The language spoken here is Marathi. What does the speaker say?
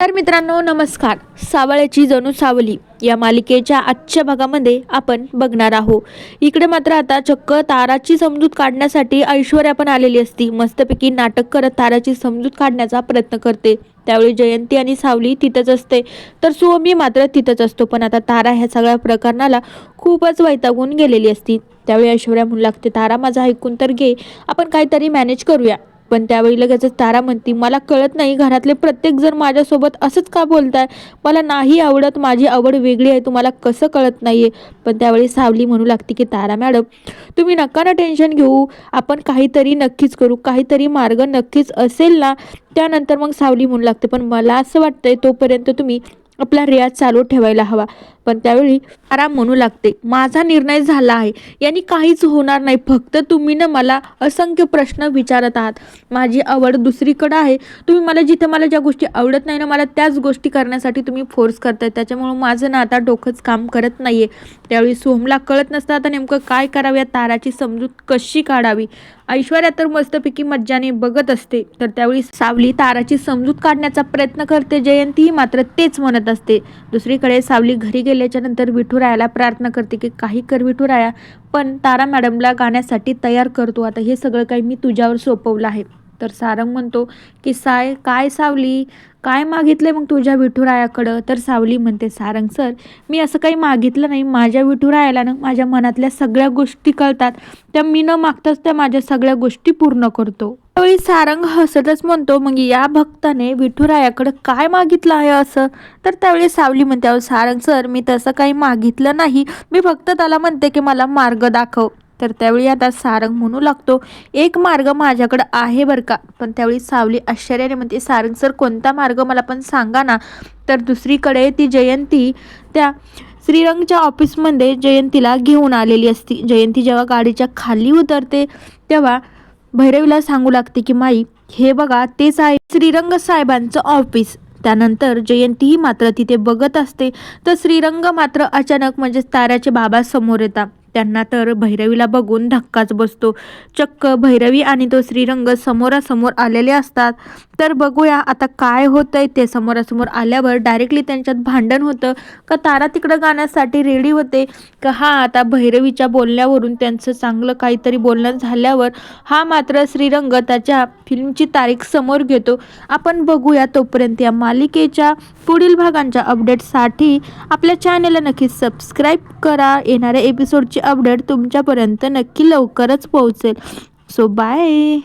तर मित्रांनो नमस्कार. सावळ्याची जणू सावली या मालिकेच्या आजच्या भागामध्ये आपण बघणार आहोत. इकडे मात्र आता चक्क ताराची समजूत काढण्यासाठी ऐश्वर्या पण आलेली असती. मस्तपैकी नाटक करत ताराची समजूत काढण्याचा प्रयत्न करते. त्यावेळी जयंती आणि सावली तिथंच असते. तर सुओमी मात्र तिथंच असतो. पण आता तारा ह्या सगळ्या प्रकरणाला खूपच वैतागून गेलेली असती. त्यावेळी ऐश्वर्या म्हणू लागते तारा माझा ऐकून तर घे. आपण काहीतरी मॅनेज करूया. पण त्यावेळी लगेचच तारा म्हणती मला कळत नाही घरातले प्रत्येक जण माझ्यासोबत असंच का बोलताय? मला नाही आवडत माझी आवड वेगळी आहे तुम्हाला कसं कळत नाहीये? पण त्यावेळी सावली म्हणू लागते की तारा मॅडम तुम्ही नका ना टेन्शन घेऊ आपण काहीतरी नक्कीच करू काहीतरी मार्ग नक्कीच असेल ना? त्यानंतर मग सावली म्हणू लागते पण मला असं वाटतंय तोपर्यंत तुम्ही आपला रियाज चालू ठेवायला हवा. पण त्यावेळी आराम म्हणू लागते. माझा निर्णय झाला आहे. यांनी काहीच होणार नाही. फक्त तुम्ही ना मला असंख्य प्रश्न विचारत आहात. माझी आवड दुसरीकडं आहे. तुम्ही मला जिथे मला ज्या गोष्टी आवडत नाही ना मला त्याच गोष्टी करण्यासाठी तुम्ही फोर्स करताय. त्याच्यामुळं माझं ना आता डोकंच काम करत नाहीये. त्यावेळी सोहमला कळत नसतं आता नेमकं काय करावं या ताराची समजूत कशी काढावी? ऐश्वर्या तर मस्तपैकी मज्जाने बघत असते. तर त्यावेळी सावली ताराची समजूत काढण्याचा प्रयत्न करते. जयंतीही मात्र तेच म्हणत असते. दुसरीकडे सावली घरी गेल्याच्यानंतर विठुरायाला प्रार्थना करते की काही कर विठुराया पण तारा मॅडमला गाण्यासाठी तयार करतो आता हे सगळं काही मी तुझ्यावर सोपवलं आहे. तर सारंग म्हणतो की साय काय सावली? काय मागितलंय मग तुझ्या विठुरायाकडं? तर सावली म्हणते सारंग सर मी असं काही मागितलं नाही. माझ्या विठुरायाला ना माझ्या मनातल्या सगळ्या गोष्टी कळतात. त्या मी न मागताच त्या माझ्या सगळ्या गोष्टी पूर्ण करतो. त्यावेळी सारंग हसतच म्हणतो मग या भक्ताने विठुरायाकडं काय मागितलं आहे असं? तर त्यावेळी सावली म्हणते अहो सारंग सर मी तसं काही मागितलं नाही. मी फक्त त्याला म्हणते की मला मार्ग दाखव. तर त्यावेळी आता सारंग म्हणू लागतो एक मार्ग माझ्याकडं आहे बरं का पण त्यावेळी सावली आश्चर्याने म्हणते सारंग सर कोणता मार्ग मला पण सांगा ना तर दुसरीकडे ती जयंती त्या श्रीरंगच्या ऑफिसमध्ये जयंतीला घेऊन आलेली असती. जयंती जेव्हा गाडीच्या खाली उतरते तेव्हा भैरवीला सांगू लागते की माई हे बघा तेच आहे श्रीरंग साहेबांचं ऑफिस त्यानंतर जयंतीही मात्र तिथे बघत असते. तर श्रीरंग मात्र अचानक म्हणजे ताऱ्याचे बाबा समोर येतात. त्यांना तर भैरवीला बघून धक्काच बसतो. चक्क भैरवी आणि तो श्रीरंग समोरासमोर आलेले असतात. तर बघूया आता काय होतंय ते समोरासमोर आल्यावर डायरेक्टली त्यांच्यात भांडण होतं. का तारा तिकडं गाण्यासाठी रेडी होते? का हा आता भैरवीच्या बोलण्यावरून त्यांचं चांगलं काहीतरी बोलणं झाल्यावर हा मात्र श्रीरंग त्याच्या फिल्मची तारीख समोर घेतो. आपण बघूया तोपर्यंत या मालिकेच्या पुढील भागांच्या अपडेटसाठी आपल्या चॅनेलला नक्की सबस्क्राईब करा. येणाऱ्या एपिसोडची अपडेट तुमच्यापर्यंत नक्की लवकरच पोहोचेल. So bye